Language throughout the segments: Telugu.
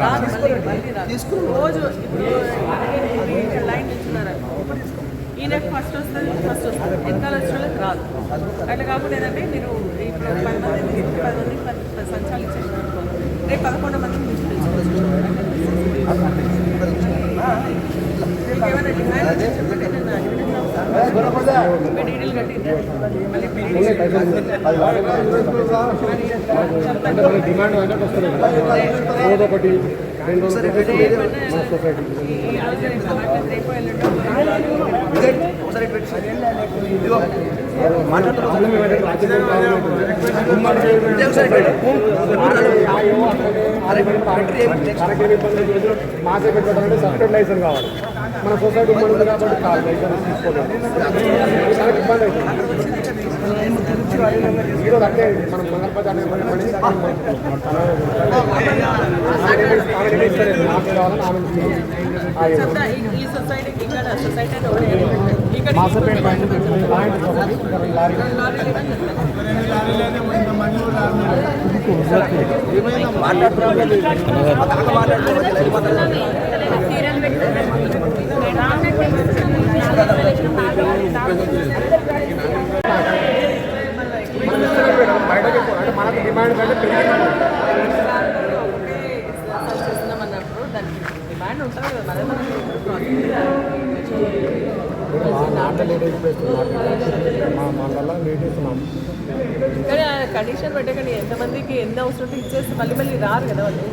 రాదు. రోజు ఇప్పుడు ఈయన లైన్ ఇస్తున్నారు ఈయనకు ఫస్ట్ వస్తుంది ఫస్ట్ వస్తుంది వెనకాల వచ్చిన వాళ్ళకి రాదు అట్లా కాకుండా ఏంటంటే మీరు ఇప్పుడు పది మంది పది మంది సంచాలు ఇచ్చేసిన రేపు పదకొండు మందిని తీసుకెళ్ళి ఏమైనా డిమాండ్ ఉంటే చెప్పండి నేను అడ్మిట్ అవుతాను. మీ డీటెయిల్ కట్టిందా? మళ్ళీ మీ డిమాండ్ అయినా వస్తుంది రోజు ఒకటి రెండు సొసైటీ ఈ రోజు రేపు రేపు ఎల్లుండో మాకే పెట్టాలంటే సపరేట్ లైసెన్స్ కావాలి మన సొసైటీ ఉమ్మడి కాబట్టి కాదు లైసెన్స్ తీసుకోలేదు చాలా ఇబ్బంది అవుతుంది ఈరోజు అంటే మనం మంగళపతి అనే పని ఆమె కావాలని ఆమె మాసపేట మనకు డిమాండ్ కంటే అన్నప్పుడు దానికి డిమాండ్ ఉంటుంది కదా మరి మనం మా అయిపోతున్నాం మా మండలం కానీ ఆ కండిషన్ పెట్టకండి. ఎంతమందికి ఎన్ని అవసరం ఇచ్చేస్తే మళ్ళీ మళ్ళీ రారు కదా వాళ్ళు.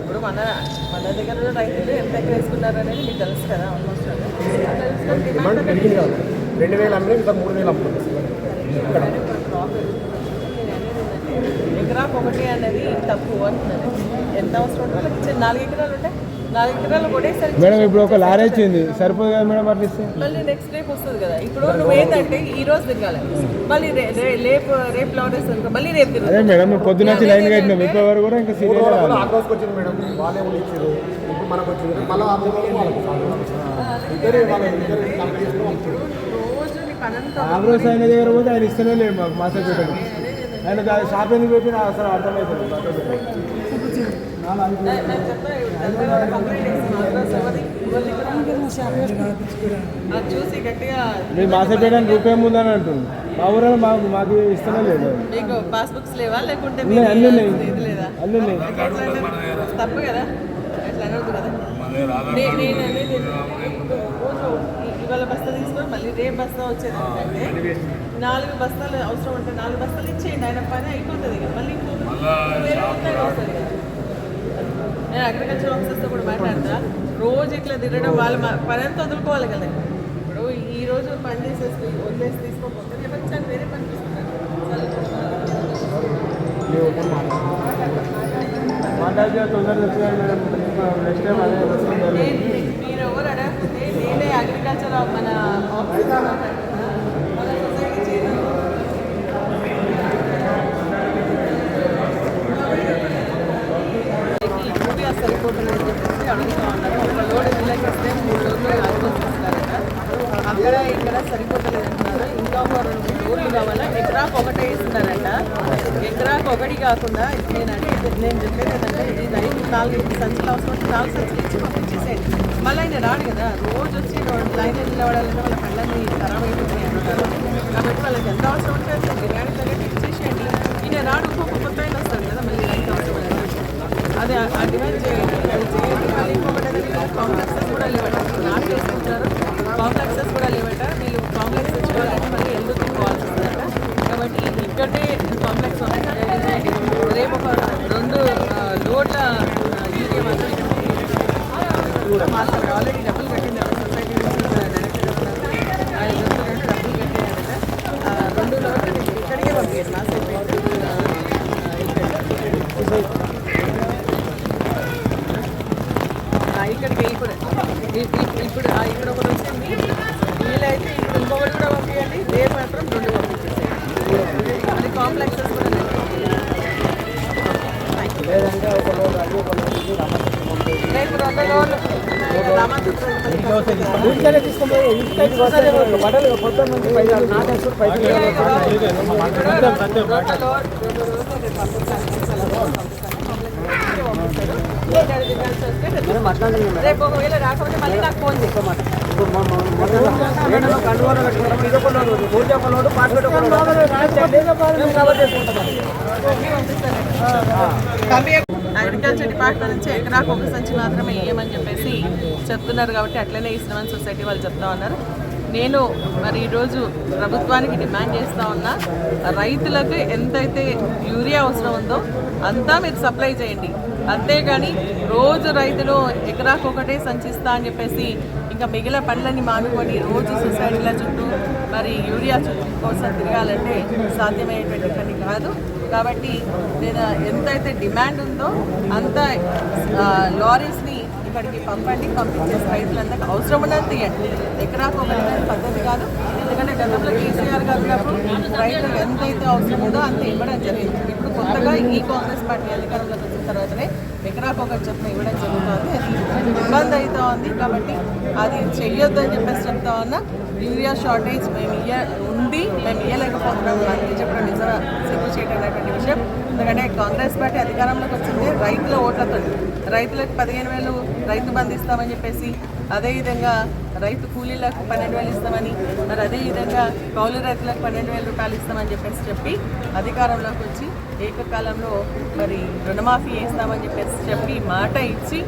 ఇప్పుడు మన మన దగ్గర రైతులు ఎంత ఎక్కడ వేసుకున్నారు అనేది మీకు తెలుసు కదా ఆల్మోస్ట్ డిమాండ్ పెరిగింది కాదు రెండు వేలు అమ్మినా ఇంకా మూడు వేలు అమ్ముతుంది ఇక్కడ. ఎకరాకు ఒకటి అనేది తప్పు అంటున్నాను ఎంత అవసరం ఉంటే నాలుగు ఎకరాలు ఉంటాయి మేడం ఇప్పుడు ఒక లారీ వచ్చింది. సరిపోదు కదా మేడం అట్లా ఇస్తే మళ్ళీ నెక్స్ట్ రేపు వస్తుంది కదా. ఇప్పుడు నువ్వు ఏంటంటే ఈ రోజు తిరగాలి మళ్ళీ రేపు రేపు అనుకో మళ్ళీ రేపు అదే తిరుగుతావు. మేడం పొద్దున వచ్చి లైన్ కట్టినాం ఇప్పటి వరకు కూడా ఇంకా సీరియల్ వచ్చింది మేడం. వాళ్ళే ఇచ్చారు. ఇప్పుడు మనకు వచ్చింది. మళ్ళీ ఇద్దరు ఇప్పుడు ఆగ్రోస్ ఆయన దగ్గర పోతే ఆయన ఇస్తూనే లేడు మాకు మాసపేటకు ఆయన దా- షాప్ ఎందుకు పెట్టినా అసలు అర్థమవుతుంది చూసి గట్టిగా మీ మాసపేటని రూపాయి ముందని అంటుంది మా ఊరిలో మాకు మాకు ఇస్తూనే లేదు. మీకు పాస్బుక్స్ లేవా? లేకుంటే అన్నీ ఉన్నాయి. అన్నీ తప్పు కదా? అనవద్దు కదా? నేను అనేది ఇవాళ బస్తా తీసుకొని మళ్ళీ రేపు బస్తా వచ్చేది నాలుగు బస్తాలు అవసరం ఉంటే నాలుగు బస్తాలు ఇచ్చేయండి. ఆయన పని అయిపోతుంది ఇక. మళ్ళీ ఇంకో వస్తుంది కదా నేను అగ్రికల్చర్ ఆఫీసర్స్తో కూడా మాట్లాడతా. రోజు ఇట్లా తిరగడం వాళ్ళ పని అంతా వదులుకోవాలి కదా. ఇప్పుడు ఈ రోజు పని చేసేసి వదిలేసి తీసుకోకపోతే వేరే పని నేను- మీరు ఎవరు అడగకపోతే నేనే అగ్రికల్చర్ మన ఆఫీస్ మన సొసైటీ చైర్మన్ యూరియా సరిపోతుందని చెప్పేసి అడుగుతూ ఉన్నారు ఒక లోడ్ జిల్లాకి వస్తే మూడు రోజులు అనుమతిస్తారట అక్కడ ఇక్కడ సరిపోతలేదు ఇంకా ఒక రెండు లోడ్లు కావాలా? ఎకరాకు ఒకటే ఇస్తున్నారంట. ఎకరాకు ఒకటి కాకుండా నేనంటే నేను చెప్పేది ఏంటంటే ఇది ఐదు నాలుగు సంచులు అవసరం నాలుగు సంచులు ఇచ్చి పంపించేసేయండి మళ్ళీ ఆయన రాడు కదా. రోజు వచ్చి లైన్ నిలబడాలంటే వాళ్ళ కళ్ళని ఖరాబ్ అయిపోతున్నాయి అంటారు కాబట్టి వాళ్ళకి ఎంత అవసరం ఉంటే అంత బిర్యానీ తగ్గట్టు ఇచ్చేసేయండి ఈయన రాడు ఇంకొక కొత్త ఆయన వస్తాడు కదా మళ్ళీ రైతు అవసరం లేదు అదే ఆ డిమాండ్ చేయండి అది చేయండి మళ్ళీ ఇంకొకటి అనేది కాంప్లెక్సెస్ కూడా లేవట నాట్ చేసుకుంటారు కాంప్లెక్సెస్ కూడా లేవట వీళ్ళు కాంప్లెక్స్ తెచ్చుకోవాలంటే మళ్ళీ ఎందుకు పోవాల్సి వస్తుందట కాబట్టి ఇక్కడే కాంప్లెక్స్ ఉన్నాయి రేపు ఒక రెండు ఆ, లోడ్ల ఆ, యూరియా మాత్రం కూడా మాట్లాడారు ఆల్రెడీ డబ్బులు కట్టింది సొసైటీ నుంచి డైరెక్టర్ ఉన్నారు. ఆయన రెండు డబ్బులు కట్టారట ఆ, రెండు లోడ్లు ఇక్కడికే పంపించారు నా సైడ్ ఇక్కడ ఇక్కడికి ఇప్పుడు. ఇప్పుడు ఇక్కడ ఒకటి వచ్చింది వీలైతే ఇప్పుడు ఇంకొకటి కూడా పంపించండి రేపు మాత్రం రెండు పంపించేసేయండి అది కాంప్లెక్సెస్ కూడా. రేపు రెండు రోజులు. తీసుకుపోయి రేపు ఒకవేళ రాకపోతే మళ్ళీ నాకు ఫోన్ అగ్రికల్చర్ డిపార్ట్మెంట్ నుంచి ఎకరాకు ఒక సంచి మాత్రమే వేయమని చెప్పేసి చెప్తున్నారు కాబట్టి అట్లనే ఇస్తామని సొసైటీ వాళ్ళు చెప్తా ఉన్నారు. నేను మరి ఈరోజు ప్రభుత్వానికి డిమాండ్ చేస్తా ఉన్నా రైతులకు ఎంతైతే యూరియా అవసరం ఉందో అంతా మీరు సప్లై చేయండి. అంతేగాని రోజు రైతులు ఎకరాకు ఒకటే సంచిస్తా అని చెప్పేసి ఇంకా మిగిలిన పనులని మానుకొని రోజు సొసైటీల చుట్టూ మరి యూరియా చుట్టూ కోసం తిరగాలంటే సాధ్యమయ్యేటువంటి పని కాదు. కాబట్టి నేను ఎంతైతే డిమాండ్ ఉందో అంత లారీస్ అక్కడికి ఇక్కడికి పంపండి రైతులు రైతులందరికీ అవసరం ఉన్నది తీయండి. ఎకరాకు ఒక పద్ధతి కాదు. ఎందుకంటే గతంలో కేసీఆర్ గారు ఉన్నప్పుడు రైతులకు ఎంతైతే అవసరం ఉందో అంత ఇవ్వడం జరిగింది. ఇప్పుడు కొత్తగా ఈ కాంగ్రెస్ పార్టీ అధికారంలోకి వచ్చిన తర్వాతనే ఎకరాకు ఒక చెప్పిన ఇవ్వడం జరుగుతుంది. అది ఇబ్బంది అవుతా ఉంది. కాబట్టి అది చెయ్యొద్దని చెప్పేసి చెప్తా ఉన్నా యూరియా షార్టేజ్ మేము ఇయ్య ఉంది మేము చేయలేకపోతున్నాం అని చెప్పడం నిజంగా సిగ్గు చేయటమైనటువంటి విషయం. ఎందుకంటే కాంగ్రెస్ పార్టీ అధికారంలోకి వచ్చింది రైతుల ఓట్లతో రైతులకు పదిహేను వేలు రైతు బంధు ఇస్తామని చెప్పేసి అదేవిధంగా రైతు కూలీలకు పన్నెండు వేలు ఇస్తామని మరి అదేవిధంగా కౌలు రైతులకు పన్నెండు వేల రూపాయలు ఇస్తామని చెప్పేసి చెప్పి అధికారంలోకి వచ్చి ఏకకాలంలో మరి రుణమాఫీ చేస్తామని చెప్పేసి చెప్పి మాట ఇచ్చి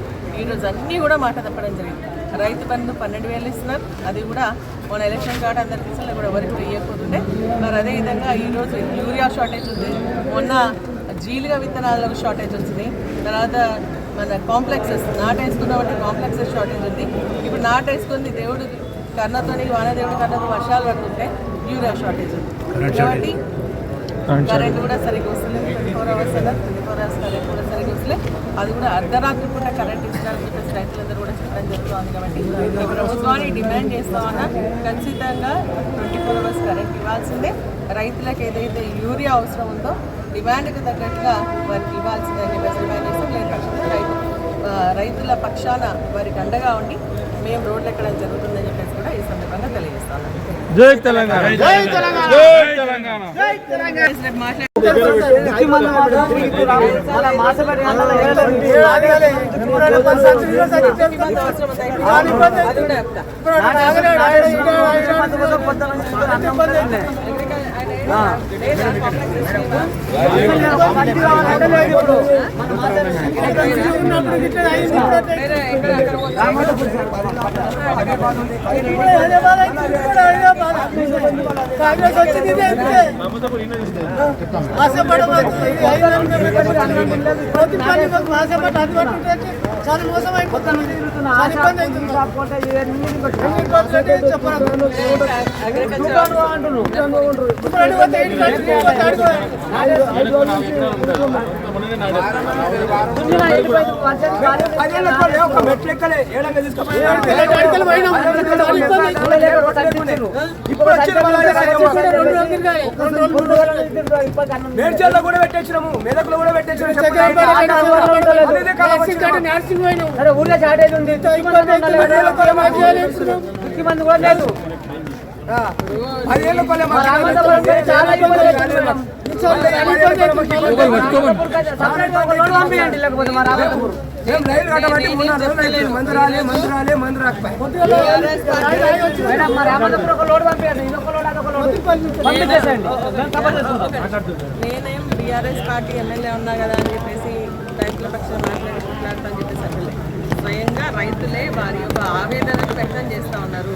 ఈరోజు అన్నీ కూడా మాట తప్పడం జరిగింది. రైతు బంధు పన్నెండు వేలు ఇస్తున్నారు. అది కూడా మన ఎలక్షన్ కార్డు అందరికి ఇస్తున్నారు కూడా ఎవరికి వేయకపోతుండే మరి అదేవిధంగా ఈరోజు యూరియా షార్టేజ్ ఉంది. మొన్న జీలుగా విత్తనాలకు షార్టేజ్ వచ్చింది. తర్వాత మన కాంప్లెక్సెస్ నాటేసుకున్నామంటే కాంప్లెక్సెస్ షార్టేజ్ ఉంది. ఇప్పుడు నాటేసుకుంది దేవుడు కర్ణతోని వానదేవుడు కర్ణతో వర్షాలు పడుతుంటే యూరియా షార్టేజ్ ఉంది. కాబట్టి కరెంట్ కూడా సరిగ్గా వస్తలేదు ట్వంటీ ఫోర్ అవర్స్ అన్నారు కరెంట్ కూడా సరిగ్గా వస్తలేదు అది కూడా అర్ధరాత్రి పూట కరెంట్ చెప్పేసి రైతులందరూ కూడా చెప్పడం జరుగుతుంది కాబట్టి ఈ ప్రభుత్వాన్ని డిమాండ్ చేస్తా ఉన్నా ఖచ్చితంగా ట్వంటీ ఫోర్ అవర్స్ కరెంట్ ఇవ్వాల్సిందే. రైతులకు ఏదైతే యూరియా అవసరం ఉందో డిమాండ్కి తగ్గట్టుగా వారికి ఇవ్వాల్సిందే అని చెప్పేసి డిమాండ్ చేస్తాం. లేని పక్షంలో రైతు రైతుల పక్షాన వారికి అండగా ఉండి మేము రోడ్లు ఎక్కడం జరుగుతుందని చెప్పేసి కూడా ఈ సందర్భంగా తెలియజేస్తాను జై తెలంగాణ. జై తెలంగాణ. జై తెలంగాణ. మాట్లాడే కాంగ్రెస్ వచ్చింది చాలా మోసం అయిపోతుంది మేడ్చల్లో కూడా పెట్టేసినాము మెదకులో కూడా పెట్టేసినాము ఊర్లో షార్టేజ్ ఉంది. మంది కూడా లేదు. పదిహేను రైలు కట్టబట్టి. మందు రాలే మందు రాలే మందు రాకపోయి. నేనేం బీఆర్ఎస్ పార్టీ ఎమ్మెల్యే ఉన్నా కదా అని చెప్పేసి రైతుల పక్షాన మాట్లాడి మాట్లాడతా అని చెప్పేసి స్వయంగా రైతులే వారి యొక్క ఆవేదనను వ్యక్తం చేస్తూ ఉన్నారు.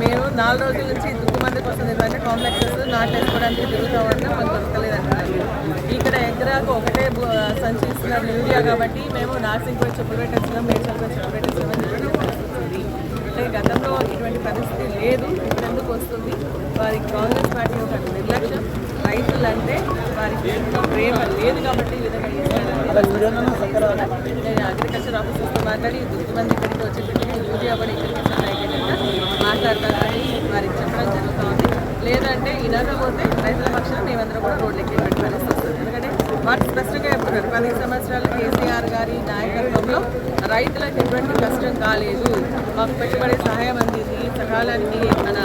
మేము నాలుగు రోజుల నుంచి ఇంతకు మంది కోసం ఏంటంటే కాంప్లెక్సెస్ నాటేసుకోవడానికి తిరుగుతూ ఉన్నాం మాకు దొరకలేదంటున్నారు. ఇక్కడ ఎకరాకు ఒకటే బు- సంచి ఇస్తున్నారు యూరియా కాబట్టి మేము నార్సింగ్ పోయి చెప్పులు పెట్టేస్తున్నాం మేడ్చల్ పోయి చెప్పులు పెట్టేస్తున్నాం అంటే గతంలో ఇటువంటి పరిస్థితి లేదు ఇప్పుడు ఎందుకు వస్తుంది? వారికి కాంగ్రెస్ పార్టీ ఒక నిర్లక్ష్యం. రైతులంటే వారికి ఎంతో ప్రేమ లేదు కాబట్టి ఈ విధంగా. నేను అగ్రికల్చర్ ఆఫీసర్తో మాట్లాడి కొద్దిమంది ఇక్కడికి వచ్చేటట్టుగా యూరియా కూడా ఇక్కడికి మాట్లాడతానని వారికి చెప్పడం జరుగుతూ ఉంది. లేదంటే ఇనకపోతే రైతుల పక్షాన మేమందరం కూడా రోడ్లు ఎక్కి పెట్టే పరిస్థితి వస్తుంది ఎందుకంటే వాటి స్పష్టంగా చెప్తున్నారు. పది సంవత్సరాలు కేసీఆర్ గారి నాయకత్వంలో రైతులకు ఎటువంటి కష్టం కాలేదు. మాకు పెట్టుబడి సహాయం అందింది సకాలానికి మన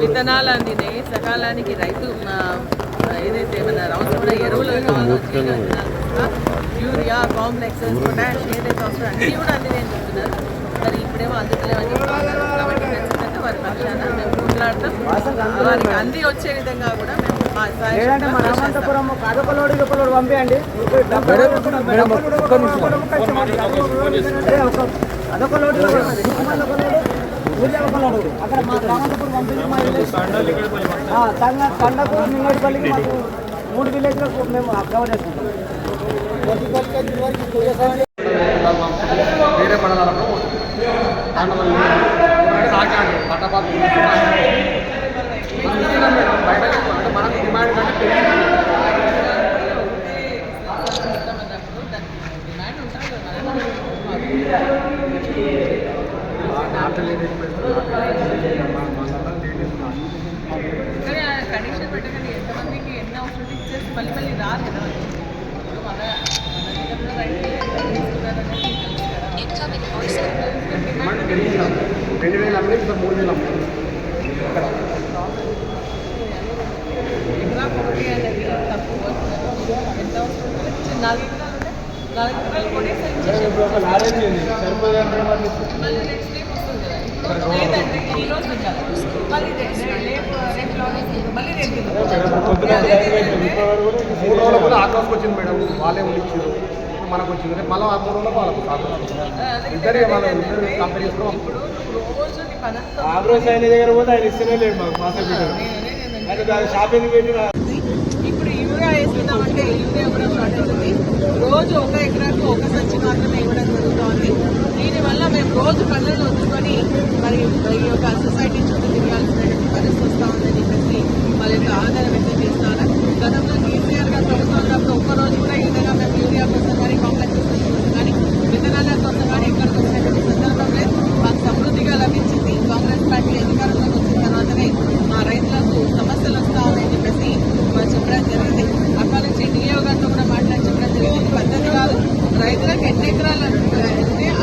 విత్తనాలు అందినాయి సకాలానికి రైతు ఏదైతే మన అవసరమైన ఎరువులు యూరియా కాంప్లెక్సెస్ పొటాష్ ఏదైతే అవసరం అన్నీ కూడా అందినాయని చెప్తున్నారు. మరి ఇప్పుడేమో అందుతలేమని చెప్తున్నారు. కాబట్టి ఖచ్చితంగా వారి పక్షాన మేము కొట్లాడతాం వారికి అంది వచ్చే విధంగా కూడా మేము పంపించండి అదే ఒక అక్కడ మా రామంతపురం పంపించి మా విలేజ్ ఆ, నింగడిపల్లికి మాకు మూడు విలేజ్లకు మేము కవర్ చేసుకుంటాం వేరే మండలాలలో దాంట్లో సాగాలి బయట మనకు డిమాండ్ కంటే డిమాండ్ ఉంటుంది కానీ ఆ కండిషన్ పెట్టగానే ఎంతమందికి ఎన్ని అవసరం ఇచ్చేసి మళ్ళీ మళ్ళీ రాదు కదా ఇప్పుడు మన మన దగ్గర కూడా రైతులు ఎంత తీసుకున్నారనేది తెలుసు కదా. డిమాండ్ పెరిగింది రెండు వేలు అమ్మే ఇంకా మూడు వేలు అమ్మే ఎకరా ఒకటి అనేది తక్కువ ఎంత అవసరం ఉంటుంది? నాలుగు ఎకరాలు ఉంటే నాలుగు ఎకరాలు కొనేసి ఇచ్చేసాం. మళ్ళీ నెక్స్ట్ డే మూడు రోజులు కూడా ఆ రోజుకి వచ్చింది మేడం వాళ్ళే ఉండిచ్చారు మనకు వచ్చింది రేపు మళ్ళీ ఆ మూడు రోజులకు వాళ్ళకు సాగు ఇద్దరే మనం ఇద్దరు కంపెనీ చేసుకుని ఇప్పుడు ఆగ్రోస్ ఆయన దగ్గర పోతే ఆయన ఇస్తేనే లేదు మాకు మాసపేటలో ఆయన షాపింగ్ పెట్టి ఇప్పుడు యూరియా వేసుకుందామంటే యూరియా కూడా షార్టేజ్ ఉంది రోజు ఒక ఎకరాకు ఒక సంచి మాత్రమే ఇవ్వడం జరుగుతోంది. దీనివల్ల మేము రోజు పనులను వదులుకొని మరి ఈ యొక్క సొసైటీ చుట్టూ తిరగాల్సినటువంటి పరిస్థితి వస్తూ ఉందని చెప్పేసి వాళ్ళ యొక్క ఆధారం వ్యక్తం చేస్తాను గతంలో కేసీఆర్ గారు ప్రభుత్వం ఉన్నప్పుడు ఒక్క రోజు కూడా ఈ విధంగా మేము యూరియా కోసం కానీ కాంప్లెక్స్ కోసం కానీ విత్తనాల కోసం కానీ ఎక్కడికి వచ్చినటువంటి సందర్భం లేదు. మాకు సమృద్ధిగా లభించింది. కాంగ్రెస్ పార్టీ అధికారంలో వచ్చిన తర్వాతనే మా రైతులకు సమస్యలు వస్తా ఉన్నాయని చెప్పేసి మాకు చెప్పడం జరిగింది అక్కడి నుంచి డిఓ గారితో కూడా మాట్లాడి చెప్పడం జరిగింది ఇది పద్ధతి కాదు రైతులకు ఎన్ని ఎకరాలు అంటే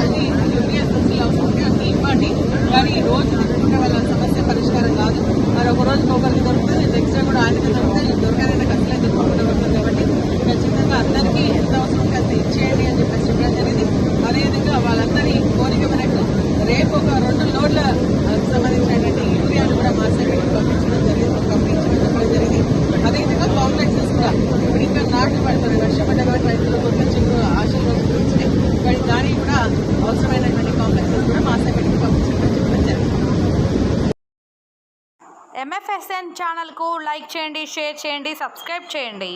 అన్ని యూరియా సంచులు అవసరం ఉంటే అన్ని ఇవ్వండి కానీ ఈ రోజు తీసుకుంటే వాళ్ళ సమస్య పరిష్కారం కాదు మరి ఒక రోజు ఒకరికి దొరుకుతుంది నెక్స్ట్ డే కూడా ఆయనకి దొరుకుతుంది దొరకాలంటే కష్టమే దొరకకుండా పడుతుంది కాబట్టి ఖచ్చితంగా అందరికీ ఎంత అవసరం ఉంటే అంత ఇచ్చేయండి అని చెప్పేసి చెప్పడం జరిగింది అదేవిధంగా వాళ్ళందరి కోరిక మేరకు రేపు ఒక రెండు లోడ్ల సంబంధించినటువంటి యూరియాను కూడా మార్కెట్కి పంపించడం జరిగింది. పంపించడం చెప్పడం జరిగింది. అదేవిధంగా కాంప్లెక్సెస్ కూడా ఇప్పుడు ఇంకా నాట్లు పడుతుంది వర్షం పడ్డ కాబట్టి రైతులు కొంచెం చిన్న ఆశలు వచ్చినాయి కానీ దానికి కూడా అవసరమైనటువంటి కాంప్లెక్సెస్ కూడా మార్కెట్కి పంపించడం చెప్పడం జరిగింది. ఎంఎఫ్ఎస్ఎన్ ఛానల్కు లైక్ చేయండి షేర్ చేయండి సబ్స్క్రైబ్ చేయండి.